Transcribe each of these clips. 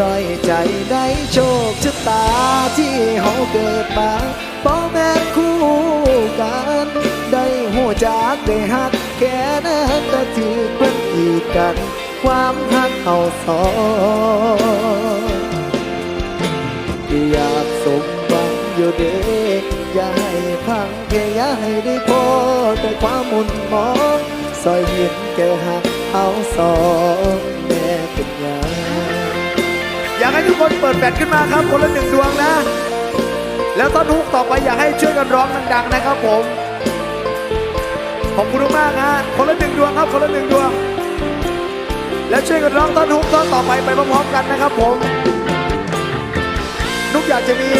ด้อยใจได้โชคชะตาที่เขาเกิดมาป้อแม่คู่กัน ได้หัวจากได้หักแค่นั้นแต่ถือเพิ่นกีดกัน ความหักเขาสองอยากสมหวังอยู่เด็กอย่าให้พังแค่อย่าให้ได้พอแต่ความมุนมองซอยเห็นแก่หักเขาสอง ทุกคนเปิดแบตขึ้นมาครับ คนละหนึ่งดวงนะ แล้วตอนฮุกต่อไปอยากให้ช่วยกันร้องดังๆนะครับผม ขอบคุณมากฮะคนละหนึ่งดวงครับ คนละหนึ่งดวง แล้วช่วยกันร้องตอนฮุกตอนต่อไปไปพร้อมๆกันนะครับผมนุกอยากจะมี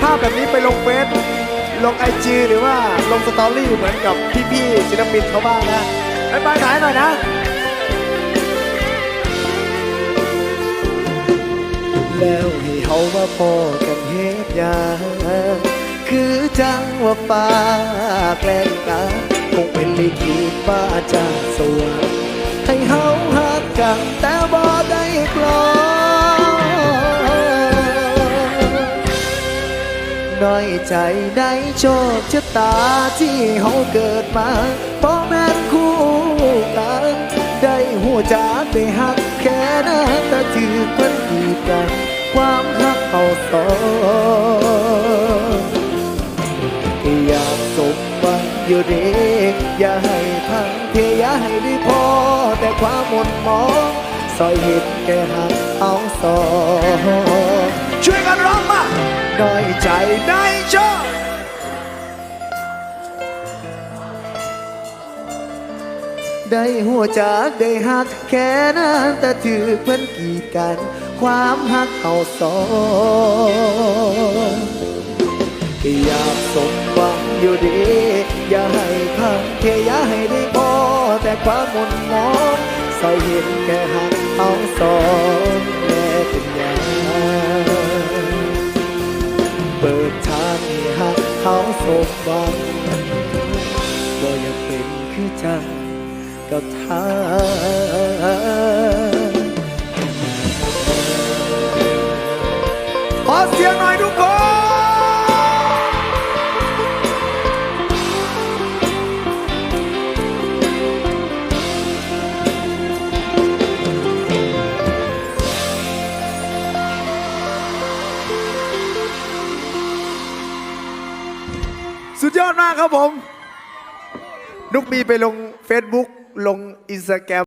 ภาพแบบนี้ไปลงเฟซลงไอจีหรือว่าลงสตอรี่เหมือนกับพี่ๆศิลปินเขาบ้างนะไปไปถ่ายหน่อยนะ แล้วให้เฮามาพอกันเฮ็ดยังคือจังว่าฟ้าแกล้งกันคงเป็นลิขิตฟ้าจากสวรรค์ให้เฮาหักกันแต่บ่ได้กลอนน้อยใจได้โชคชะตาที่เฮาเกิดมาพ่อแม่นคู่กันได้หัวจากได้หักแค่นั้นแต่ถือเพิ่นกีกัน ความรักเขาสองอยากสมหวังอยู่เด็กอย่าให้พังเทอย่าให้ได้พอ แต่ความหมดมองซอยเห็นแก่หักเอาสองช่วยกันร้องมาน้อยใจได้โชค ได้หัวจากได้หักแค่นั้นแต่ถือเพื่อนกีดกัน ความหักเขาสองอยากสมหวังอยู่ดี อย่าให้พังแค่อย่าให้ได้พอแต่ความมุนมองใส่เห็นแค่หักเอาสองแม่เป็นยังเปิดทางให้หักเขาสมหวังบ่อยากเป็นคือจัง กับทาขอเสียงหน่อยทุกคนสุดยอดมากครับผม นุกมีไปลง Facebook ลงอินสตาแกรม